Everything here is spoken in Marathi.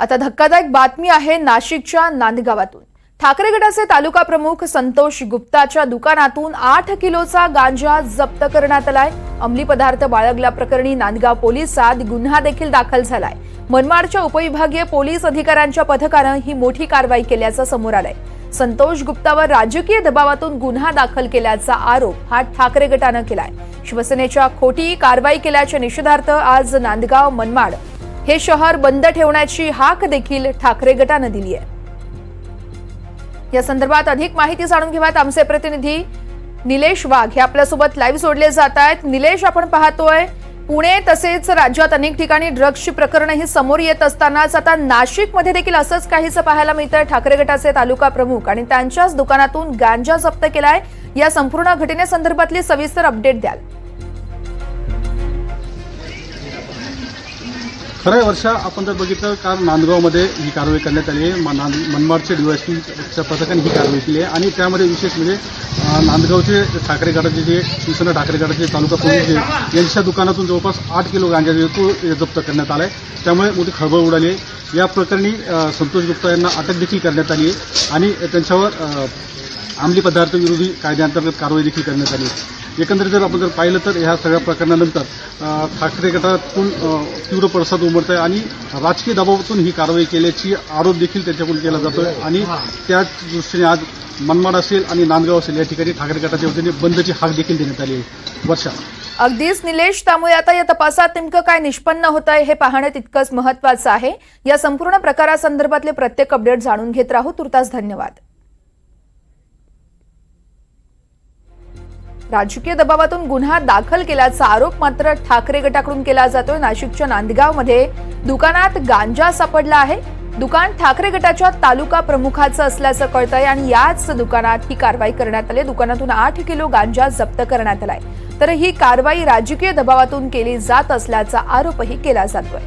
आता धक्कादायक बातमी आहे नाशिकच्या नांदगावातून. ठाकरे गटाचे तालुका प्रमुख संतोष गुप्ताच्या दुकानातून आठ किलोचा गांजा जप्त करण्यात आलाय. अंमली पदार्थ बाळगल्याप्रकरणी नांदगाव पोलिसात गुन्हा देखील दाखल झालाय. मनमाडच्या उपविभागीय पोलीस अधिकाऱ्यांच्या पथकानं ही मोठी कारवाई केल्याचं समोर आलंय. संतोष गुप्तावर राजकीय दबावातून गुन्हा दाखल केल्याचा आरोप हा ठाकरे गटानं केलाय. शिवसेनेच्या खोटी कारवाई केल्याच्या निषेधार्थ आज नांदगाव मनमाड हे शहर बंद ठेवण्याची हाक देखील ठाकरे गटानं दिली आहे. या संदर्भात अधिक माहिती जाणून घेऊयात आमचे प्रतिनिधी निलेश वाघ. हे आपल्यासोबत लाईव्ह जोडले जात आहेत. निलेश आपण पाहतोय पुणे तसेच राज्यात अनेक ठिकाणी ड्रग्सची प्रकरणं ही समोर येत असतानाच आता नाशिकमध्ये देखील असंच काहीसं पाहायला मिळतंय. ठाकरे गटाचे तालुका प्रमुख आणि त्यांच्याच दुकानातून गांजा जप्त केलाय. या संपूर्ण घटनेसंदर्भातली सविस्तर अपडेट द्याल. खरं वर्ष वर्षा आपण जर बघितलं काल नांदगावमध्ये ही कारवाई करण्यात आली आहे. नांद मनमाडचे डीवायसीच्या पथकाने ही कारवाई केली आहे. आणि त्यामध्ये विशेष म्हणजे नांदगावचे ठाकरे गटाचे जे शिवसेना ठाकरे गटाचे तालुका पोलीस जे यांच्या दुकानातून जवळपास आठ किलो गांजा जो तो जप्त करण्यात आला आहे त्यामुळे मोठी खळबळ उडाली आहे. या प्रकरणी संतोष गुप्ता यांना अटक देखील करण्यात आली आहे. आणि त्यांच्यावर अंमली पदार्थ विरोधी कायद्याअंतर्गत कारवाई देखील करण्यात आली आहे. एकंदरीत जर आपण जर पाहिलं तर ह्या सगळ्या प्रकरणानंतर ठाकरे गटातून तीव्र पडसाद उमटत आहे आणि राजकीय दबावातून ही कारवाई केल्याची आरोप देखील त्याच्याकडून केला जातोय. आणि त्याच दृष्टीने आज मनमाड असेल आणि नांदगाव असेल या ठिकाणी ठाकरे गटाच्या वतीने बंदची हाक देखील देण्यात आली आहे. वर्षा. अगदीच निलेश त्यामुळे आता या तपासात नेमकं काय निष्पन्न होत आहे हे पाहणं तितकंच महत्वाचं आहे. या संपूर्ण प्रकारासंदर्भातले प्रत्येक अपडेट जाणून घेत राहू. तुर्तास धन्यवाद. राजकीय दबावातून गुन्हा दाखल केल्याचा आरोप मात्र ठाकरे गटाकडून केला जातोय. नाशिकच्या नांदगावमध्ये दुकानात गांजा सापडला आहे. दुकान ठाकरे गटाच्या तालुका प्रमुखाचं असल्याचं कळतंय आणि याच दुकानात ही कारवाई करण्यात आली दुकानातून आठ किलो गांजा जप्त करण्यात आलाय. तर ही कारवाई राजकीय दबावातून केली जात असल्याचा आरोपही केला जातोय.